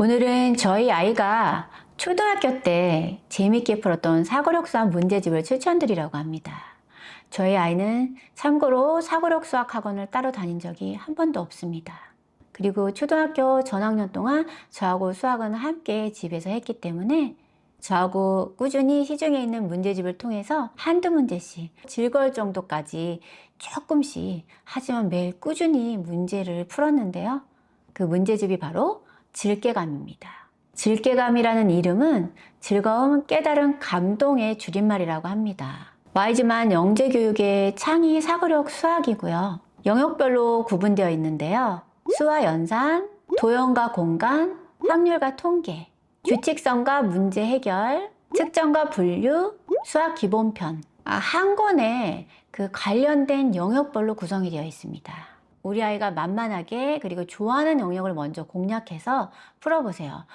오늘은 저희 아이가 초등학교 때 재밌게 풀었던 사고력 수학 문제집을 추천드리려고 합니다. 저희 아이는 참고로 사고력 수학 학원을 따로 다닌 적이 한 번도 없습니다. 그리고 초등학교 전학년 동안 저하고 수학은 함께 집에서 했기 때문에 저하고 꾸준히 시중에 있는 문제집을 통해서 한두 문제씩 즐거울 정도까지 조금씩 하지만 매일 꾸준히 문제를 풀었는데요. 그 문제집이 바로 질개감입니다. 질개감이라는 이름은 즐거움, 깨달음, 감동의 줄임말이라고 합니다. 와이즈만 영재교육의 창의 사고력 수학이고요. 영역별로 구분되어 있는데요. 수와 연산, 도형과 공간, 확률과 통계, 규칙성과 문제 해결, 측정과 분류, 수학 기본편. 아, 한 권에 그 관련된 영역별로 구성이 되어 있습니다. 우리 아이가 만만하게 그리고 좋아하는 영역을 먼저 공략해서 풀어보세요.